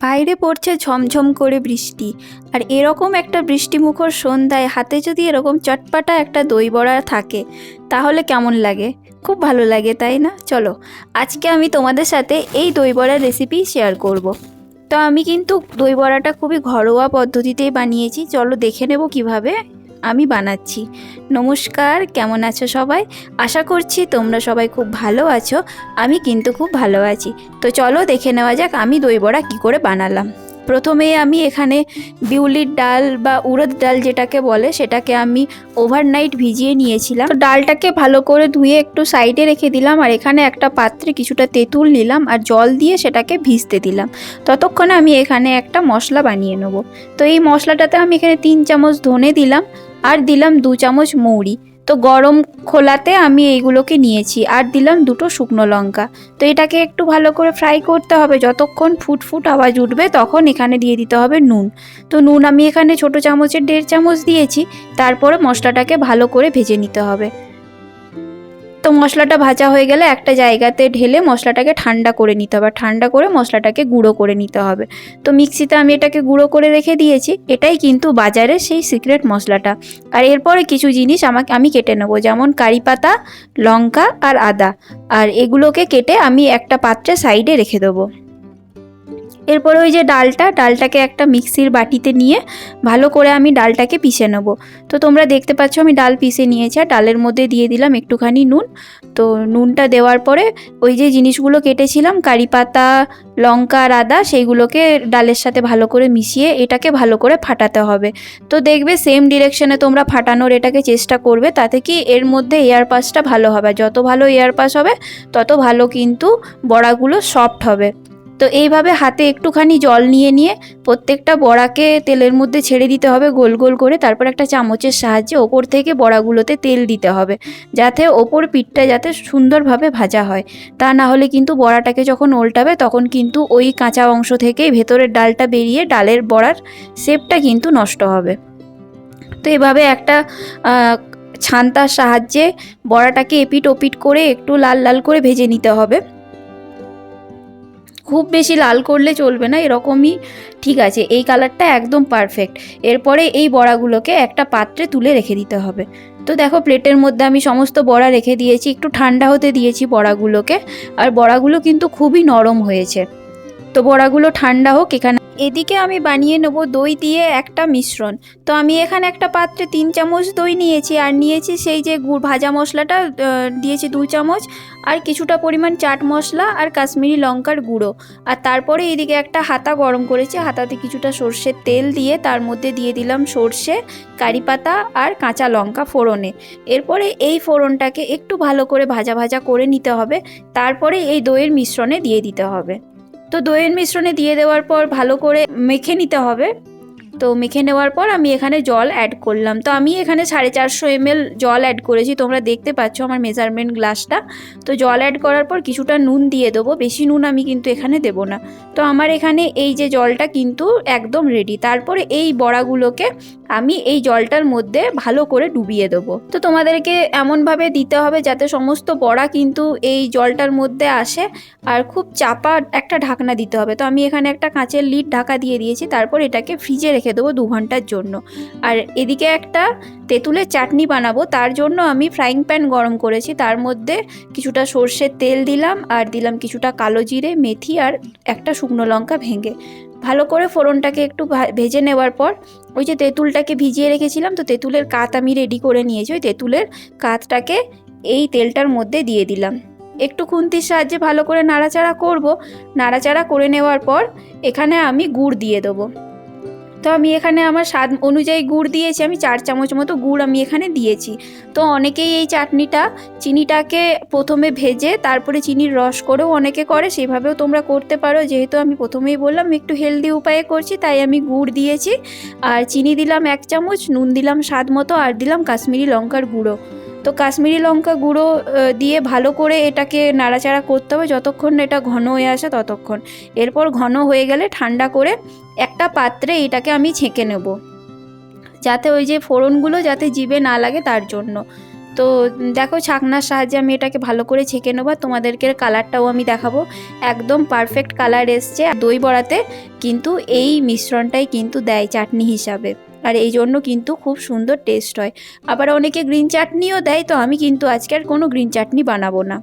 বাইরে পড়ছে ঝমঝম করে বৃষ্টি। আর এরকম একটা বৃষ্টিমুখর সন্ধ্যায় হাতে যদি এরকম চটপাটা একটা দই বড়া থাকে, তাহলে কেমন লাগে? খুব ভালো লাগে, তাই না? চলো, আজকে আমি তোমাদের সাথে এই দই বড়ার রেসিপি শেয়ার করব। তো আমি কিন্তু দই বড়াটা খুবই ঘরোয়া পদ্ধতিতেই বানিয়েছি। চলো দেখে নেব কীভাবে। আমি বানাচ্ছি। নমস্কার, কেমন আছো সবাই? আশা করছি তোমরা সবাই খুব ভালো আছো, আমি কিন্তু খুব ভালো আছি। তো চলো দেখে নেওয়া যাক আমি দই বড়া কী করে বানালাম। প্রথমে আমি এখানে বিউলির ডাল বা উড়দ ডাল যেটাকে বলে, সেটাকে আমি ওভারনাইট ভিজিয়ে নিয়েছিলাম। ডালটাকে ভালো করে ধুয়ে একটু সাইডে রেখে দিলাম আর এখানে একটা পাত্রে কিছুটা তেঁতুল নিলাম আর জল দিয়ে সেটাকে ভিজতে দিলাম। ততক্ষণে আমি এখানে একটা মশলা বানিয়ে নেব। তো এই মশলাটাতে আমি এখানে তিন চামচ ধনে দিলাম। আর দিলাম দু চামচ মৌরি। তো গরম খোলাতে আমি এইগুলোকে নিয়েছি। আর দিলাম দুটো শুকনো লঙ্কা। তো এটাকে একটু ভালো করে ফ্রাই করতে হবে। যতক্ষণ ফুট ফুট আওয়াজ উঠবে, তখন এখানে দিয়ে দিতে হবে নুন। তো নুন আমি এখানে ছোট চামচের দেড় চামচ দিয়েছি। তারপরে মশলাটাকে ভালো করে ভেজে নিতে হবে। তো মশলাটা ভাজা হয়ে গেলে একটা জায়গাতে ঢেলে মশলাটাকে ঠান্ডা করে নিতে হবে। ঠান্ডা করে মশলাটাকে গুঁড়ো করে নিতে হবে। তো মিক্সিতে আমি এটাকে গুঁড়ো করে রেখে দিয়েছি। এটাই কিন্তু বাজারে সেই সিক্রেট মশলাটা। আর এরপরে কিছু জিনিস আমাকে, আমি কেটে নেব। যেমন কারি পাতা, লঙ্কা আর আদা। আর এগুলোকে কেটে আমি একটা পাত্রে সাইডে রেখে দেবো। এরপরে ওই যে ডালটা, ডালটাকে একটা মিক্সির বাটিতে নিয়ে ভালো করে আমি ডালটাকে পিষে নেব। তো তোমরা দেখতে পাচ্ছ আমি ডাল পিষে নিয়েছি আর ডালের মধ্যে দিয়ে দিলাম একটুখানি নুন। তো নুনটা দেওয়ার পরে ওই যে জিনিসগুলো কেটেছিলাম, কারি পাতা, লঙ্কা আর আদা, সেইগুলোকে ডালের সাথে ভালো করে মিশিয়ে এটাকে ভালো করে ফাটাতে হবে। তো দেখবে সেম ডিরেকশনে তোমরা ফাটানোর এটাকে চেষ্টা করবে, তাতে কি এর মধ্যে এয়ার পাসটা ভালো হবে। যত ভালো এয়ার পাস হবে, তত ভালো কিন্তু বড়াগুলো সফট হবে। তো এইভাবে হাতে একটুখানি জল নিয়ে নিয়ে প্রত্যেকটা বড়াকে তেলের মধ্যে ছেড়ে দিতে হবে গোল গোল করে। তারপর একটা চামচের সাহায্যে ওপর থেকে বড়াগুলোতে তেল দিতে হবে যাতে ওপর পিঠটা যাতে সুন্দরভাবে ভাজা হয়। তা না হলে কিন্তু বড়াটাকে যখন উল্টাবে তখন কিন্তু ওই কাঁচা অংশ থেকেই ভেতরের ডালটা বেরিয়ে ডালের বড়ার শেপটা কিন্তু নষ্ট হবে। তো এভাবে একটা ছান্তার সাহায্যে বড়াটাকে এপিট ওপিট করে একটু লাল লাল করে ভেজে নিতে হবে। খুব বেশি লাল করলে চলবে না, এরকমই ঠিক আছে। এই কালারটা একদম পারফেক্ট এরপরে এই বড়াগুলোকে একটা পাত্রে তুলে রেখে দিতে হবে। তো দেখো, প্লেটের মধ্যে আমি সমস্ত বড়া রেখে দিয়েছি, একটু ঠান্ডা হতে দিয়েছি বড়াগুলোকে। আর বড়াগুলো কিন্তু খুবই নরম হয়েছে। তো বড়াগুলো ঠান্ডা হোক, এখানে এদিকে আমি বানিয়ে নেব দই দিয়ে একটা মিশ্রণ। তো আমি এখানে একটা পাত্রে তিন চামচ দই নিয়েছি, আর নিয়েছি সেই যে গুড় ভাজা মশলাটা দিয়েছি দু চামচ, আর কিছুটা পরিমাণ চাট মশলা আর কাশ্মীরি লঙ্কার গুঁড়ো। আর তারপরে এদিকে একটা হাতা গরম করেছি, হাতাতে কিছুটা সর্ষের তেল দিয়ে তার মধ্যে দিয়ে দিলাম সর্ষে, কারি পাতা আর কাঁচা লঙ্কা ফোড়নে। এরপরে এই ফোড়নটাকে একটু ভালো করে ভাজা ভাজা করে নিতে হবে, তারপরে এই দইয়ের মিশ্রণে দিয়ে দিতে হবে। তো দইয়ের মিশ্রণে দিয়ে দেওয়ার পর ভালো করে মেখে নিতে হবে। তো মেখে নেওয়ার পর আমি এখানে জল অ্যাড করলাম। তো আমি এখানে সাড়ে চারশো এমএল জল অ্যাড করেছি, তোমরা দেখতে পাচ্ছ আমার মেজারমেন্ট গ্লাসটা তো জল অ্যাড করার পর কিছুটা নুন দিয়ে দেবো, বেশি নুন আমি কিন্তু এখানে দেবো না। তো আমার এখানে এই যে জলটা কিন্তু একদম রেডি তারপরে এই বড়াগুলোকে আমি এই জলটার মধ্যে ভালো করে ডুবিয়ে দেবো। তো তোমাদেরকে এমনভাবে দিতে হবে যাতে সমস্ত বড়া কিন্তু এই জলটার মধ্যে আসে আর খুব চাপা একটা ঢাকনা দিতে হবে। তো আমি এখানে একটা কাঁচের লিড ঢাকা দিয়ে দিয়েছি, তারপর এটাকে ফ্রিজে রেখে দেবো দু ঘণ্টার জন্য। আর এদিকে একটা তেঁতুলের চাটনি বানাবো, তার জন্য আমি ফ্রাইং প্যান গরম করেছি। তার মধ্যে কিছুটা সর্ষের তেল দিলাম আর দিলাম কিছুটা কালো জিরে, মেথি আর একটা শুকনো লঙ্কা ভেঙে। ভালো করে ফোড়নটাকে একটু ভেজে নেওয়ার পর ওই যে তেঁতুলটাকে ভিজিয়ে রেখেছিলাম, তো তেঁতুলের কাত আমি রেডি করে নিয়েছি। ওই তেঁতুলের কাতটাকে এই তেলটার মধ্যে দিয়ে দিলাম। একটু খুন্তির সাহায্যে ভালো করে নাড়াচাড়া করব। নাড়াচাড়া করে নেওয়ার পর এখানে আমি গুড় দিয়ে দেবো। তো আমি এখানে আমার স্বাদ অনুযায়ী গুড় দিয়েছি, আমি চার চামচ মতো গুড় আমি এখানে দিয়েছি। তো অনেকেই এই চাটনিটা, চিনিটাকে প্রথমে ভেজে তারপরে চিনির রস করেও অনেকে করে, সেভাবেও তোমরা করতে পারো। যেহেতু আমি প্রথমেই বললাম, একটু হেলদি উপায়ে করছি, তাই আমি গুড় দিয়েছি। আর চিনি দিলাম এক চামচ, নুন দিলাম স্বাদ মতো, আর দিলাম কাশ্মীরি লঙ্কার গুঁড়ো। তো কাশ্মীরি লঙ্কা গুঁড়ো দিয়ে ভালো করে এটাকে নাড়াচাড়া করতে হবে। যতক্ষণ এটা ঘন হয়ে আসে ততক্ষণ। এরপর ঘন হয়ে গেলে ঠান্ডা করে একটা পাত্রে এটাকে আমি ছেঁকে নেব। যাতে ওই যে ফোড়নগুলো যাতে জিভে না লাগে তার জন্য। তো দেখো ছাকনার সাহায্যে আমি এটাকে ভালো করে ছেঁকে নেব। তোমাদেরকে কালারটাও আমি দেখাবো। একদম পারফেক্ট কালার এসছে। দই বড়াতে কিন্তু এই মিশ্রণটাই কিন্তু দেয় চাটনি হিসাবে। আর এই জন্য কিন্তু খুব সুন্দর টেস্ট হয়। আবার অনেকে গ্রিন চাটনিও দেয়, তো আমি কিন্তু আজকে আর কোনো গ্রিন চাটনি বানাবো না।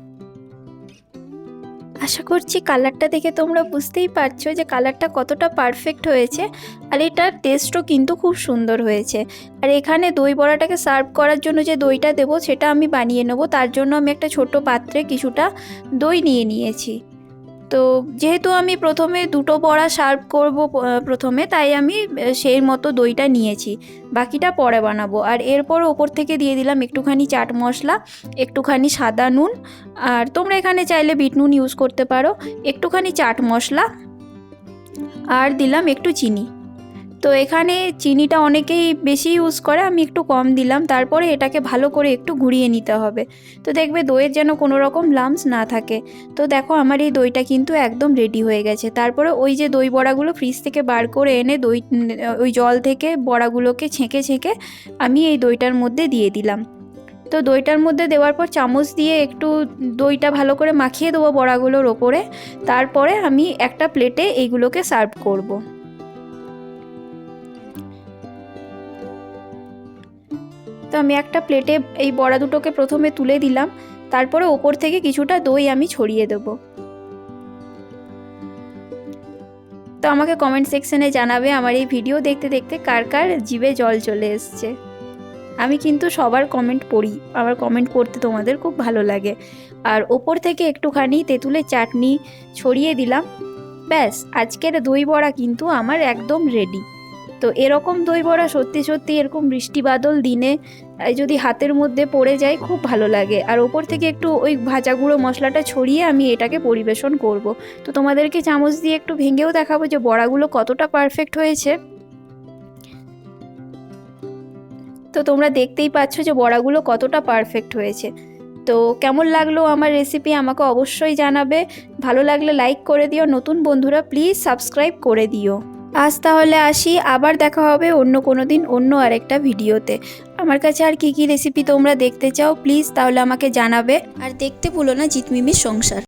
আশা করছি কালারটা দেখে তোমরা বুঝতেই পারছ যে কালারটা কতটা পারফেক্ট হয়েছে, আর এটার টেস্টও কিন্তু খুব সুন্দর হয়েছে। আর এখানে দই বড়াটাকে সার্ভ করার জন্য যে দইটা দেবো, সেটা আমি বানিয়ে নেব। তার জন্য আমি একটা ছোট পাত্রে কিছুটা দই নিয়ে নিয়েছি। তো যেহেতু আমি প্রথমে দুটো বড়া সার্ভ করব প্রথমে, তাই আমি সেই মতো দইটা নিয়েছি। বাকিটা পরে বানাবো। আর এরপর ওপর থেকে দিয়ে দিলাম একটুখানি চাট মশলা, একটুখানি সাদা নুন, আর তোমরা এখানে চাইলে বিট নুন ইউজ করতে পারো। একটুখানি চাট মশলা, আর দিলাম একটু চিনি। তো এখানে চিনিটা অনেকেই বেশি ইউজ করে, আমি একটু কম দিলাম। তারপরে এটাকে ভালো করে একটু ঘুরিয়ে নিতে হবে। তো দেখবে দইয়ের যেন কোনো রকম লামস না থাকে। তো দেখো আমার এই দইটা কিন্তু একদম রেডি হয়ে গেছে। তারপরে ওই যে দই বড়াগুলো ফ্রিজ থেকে বার করে এনে দই, ওই জল থেকে বড়াগুলোকে ছেঁকে ছেঁকে আমি এই দইটার মধ্যে দিয়ে দিলাম। তো দইটার মধ্যে দেওয়ার পর চামচ দিয়ে একটু দইটা ভালো করে মাখিয়ে দেবো বড়াগুলোর ওপরে। তারপরে আমি একটা প্লেটে এইগুলোকে সার্ভ করব। তো আমি একটা প্লেটে এই বড়া দুটোকে প্রথমে তুলে দিলাম, তারপরে ওপর থেকে কিছুটা দই আমি ছড়িয়ে দেবো। তো আমাকে কমেন্ট সেকশনে জানাবে আমার এই ভিডিও দেখতে দেখতে কার কার জিভে জল চলে এসছে। আমি কিন্তু সবার কমেন্ট পড়ি, আমার কমেন্ট পড়তে তোমাদের খুব ভালো লাগে। আর ওপর থেকে একটুখানি তেঁতুলের চাটনি ছড়িয়ে দিলাম। ব্যাস, আজকের দই বড়া কিন্তু আমার একদম রেডি তো এরকম দই বড়া সত্যি সত্যি এরকম বৃষ্টি বাদল দিনে যদি হাতের মধ্যে পড়ে যায় খুব ভালো লাগে। আর ওপর থেকে একটু ওই ভাজা গুঁড়ো মশলাটা ছড়িয়ে আমি এটাকে পরিবেশন করব। তো তোমাদেরকে চামচ দিয়ে একটু ভেঙেও দেখাবো যে বড়াগুলো কতটা পারফেক্ট হয়েছে। তো তোমরা দেখতেই পাচ্ছ যে বড়াগুলো কতটা পারফেক্ট হয়েছে। তো কেমন লাগল আমার রেসিপি আমাকে অবশ্যই জানাবে। ভালো লাগলে লাইক করে দিও। নতুন বন্ধুরা প্লিজ সাবস্ক্রাইব করে দিও। আজ তাহলে আসি, আবার দেখা হবে অন্য কোনো দিন অন্য আরেকটা ভিডিওতে। আমার কাছে আর কী কী রেসিপি তোমরা দেখতে চাও প্লিজ তাহলে আমাকে জানাবে। আর দেখতে ভুলো না জিতমিমির সংসার।